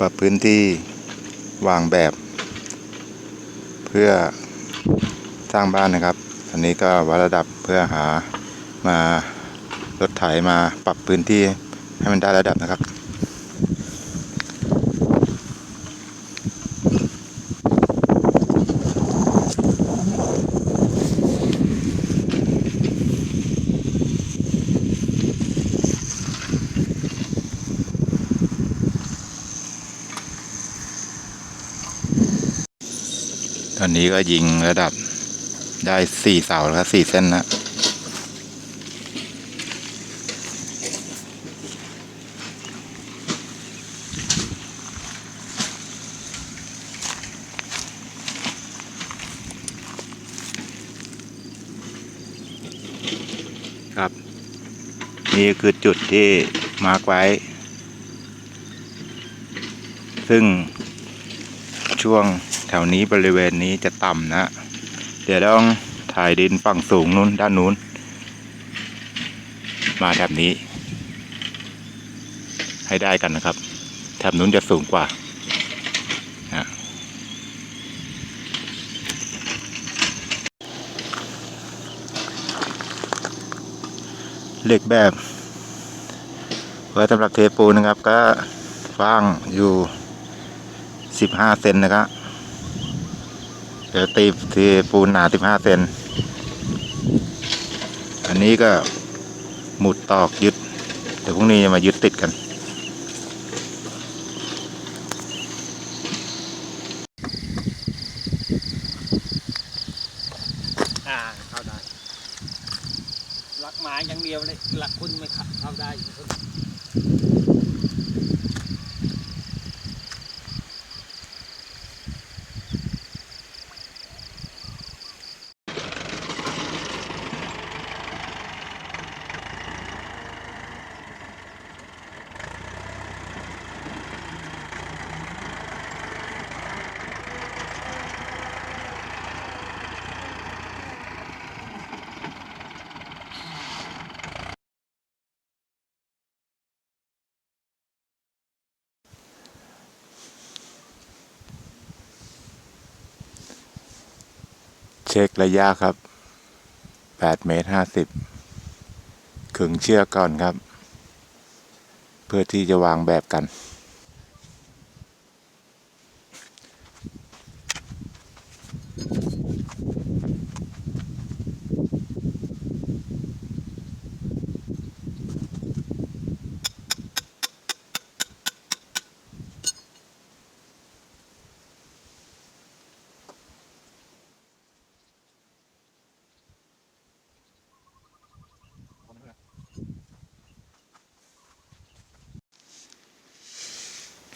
ปรับพื้นที่วางแบบ เพื่อสร้างบ้านนะครับ อันนี้ก็วัดระดับเพื่อหามารถไถมาปรับพื้นที่ให้มันได้ระดับนะครับ ตอนนี้ก็ยิงระดับได้สี่เสาแล้วครับสี่เส้นนะครับ นี่คือจุดที่มาร์กไว้ ซึ่ง ช่วงแถวนี้บริเวณนี้จะต่ำนะ เดี๋ยวต้องถ่ายดินฝั่งสูงนู้นด้านนู้น มาแถบนี้ ให้ได้กันนะครับ แถบนู้นจะสูงกว่านะเหล็กแบบไว้สำหรับเทปูนนะครับ ก็ฟ้างอยู่ สิบห้าเซนนะครับ เดี๋ยวตีเทปูนหนาสิบห้าเซน อันนี้ก็หมุดตอกยึด เดี๋ยวพรุ่งนี้จะมายึดติดกัน อ่าเข้าได้ หลักหมายอย่างเดียวเลย หลักคุณไม่เข้าได้ ช็คระยะครับแปดเมตรห้าสิบขึงเชือกก่อนครับ เพื่อที่จะวางแบบกัน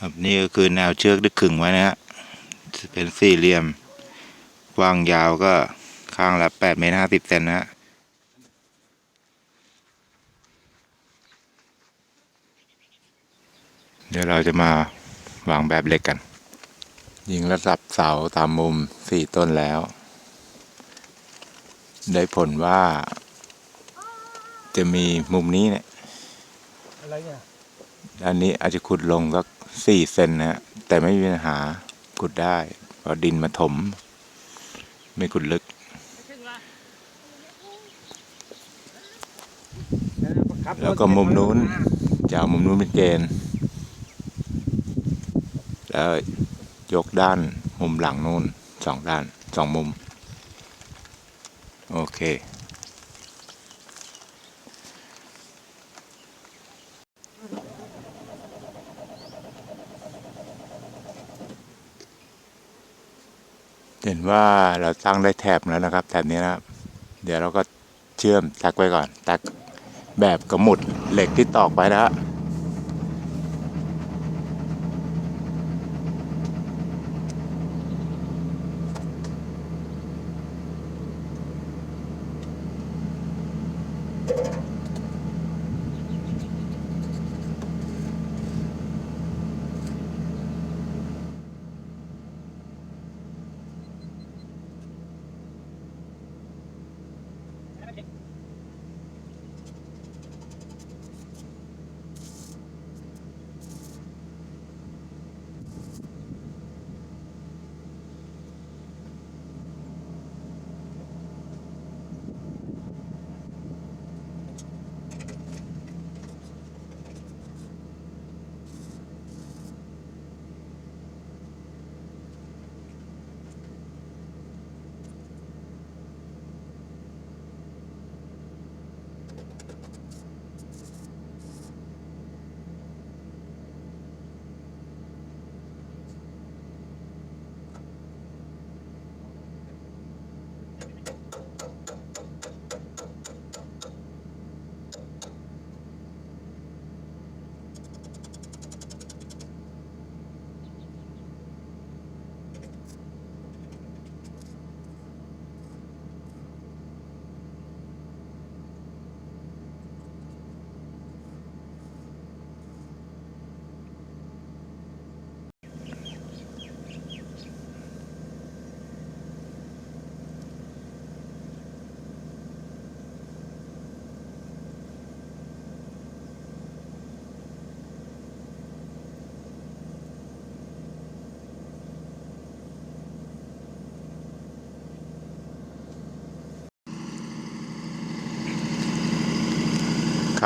ครับนี่ก็คือแนวเชือกที่ขึงไว้นะฮะจะเป็นสี่เหลี่ยมกว้างยาวก็ข้างละแปดเมตรห้าสิบเซนนะฮะเดี๋ยวเราจะมาวางแบบเหล็กกัน ยิงระดับเสาตามมุมสี่ต้นแล้ว ได้ผลว่า จะมีมุมนี้เนี่ย อะไรเนี่ยด้านนี้อาจจะขุดลงสัก สี่เซนนะฮะแต่ไม่มีปัญหาขุดได้เพราะดินมาถม ไม่ขุดลึกแล้วก็มุมนู้นจะเอามุมนู้นเป็นเกณฑ์แล้วยกด้านมุมหลังนู้นสองด้านสองมุม โอเค ว่าเราตั้งได้แถบแล้วนะครับแถบนี้นะครับ เดี๋ยวเราก็เชื่อมแท็กไว้ก่อนแท็กแบบกระหมุดเหล็กที่ตอกไปนะฮะ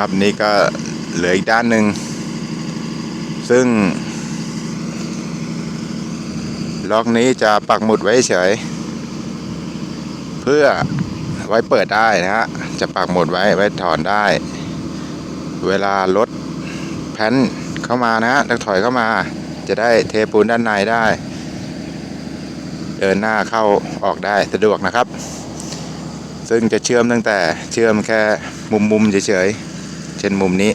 ครับนี่ก็เหลืออีกด้านหนึ่ง ซึ่ง ล็อกนี้จะปักหมุดไว้เฉย เพื่อไว้เปิดได้นะฮะ จะปักหมุดไว้ไว้ถอนได้ เวลารถแพนเข้ามานะฮะถอยเข้ามา จะได้เทปูนด้านในได้ เดินหน้าเข้าออกได้สะดวกนะครับ ซึ่งจะเชื่อมตั้งแต่เชื่อมแค่มุมมุมๆเฉยๆ เช่นมุมนี้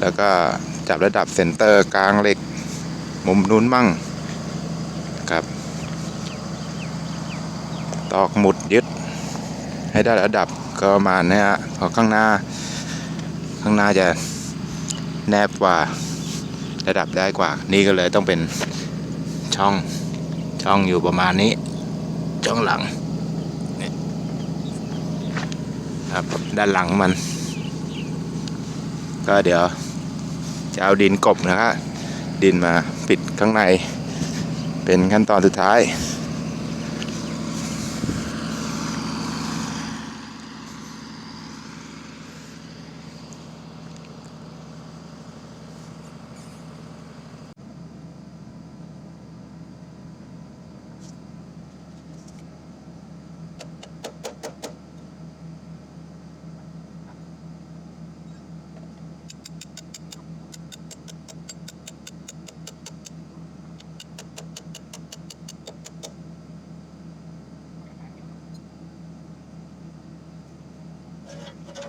แล้วก็จับระดับเซนเตอร์กลางเหล็ก มุมนู้นมั่งครับตอกหมุดยึด ให้ได้ระดับก็ประมาณนี้ฮะพอข้างหน้า ข้างหน้าจะแนบกว่าระดับได้กว่า นี่ก็เลยต้องเป็นช่องช่องอยู่ประมาณนี้ ช่องหลังครับด้านหลังมัน ก็เดี๋ยวจะเอาดินกบนะครับดินมาปิดข้างใน เป็นขั้นตอนสุดท้าย ค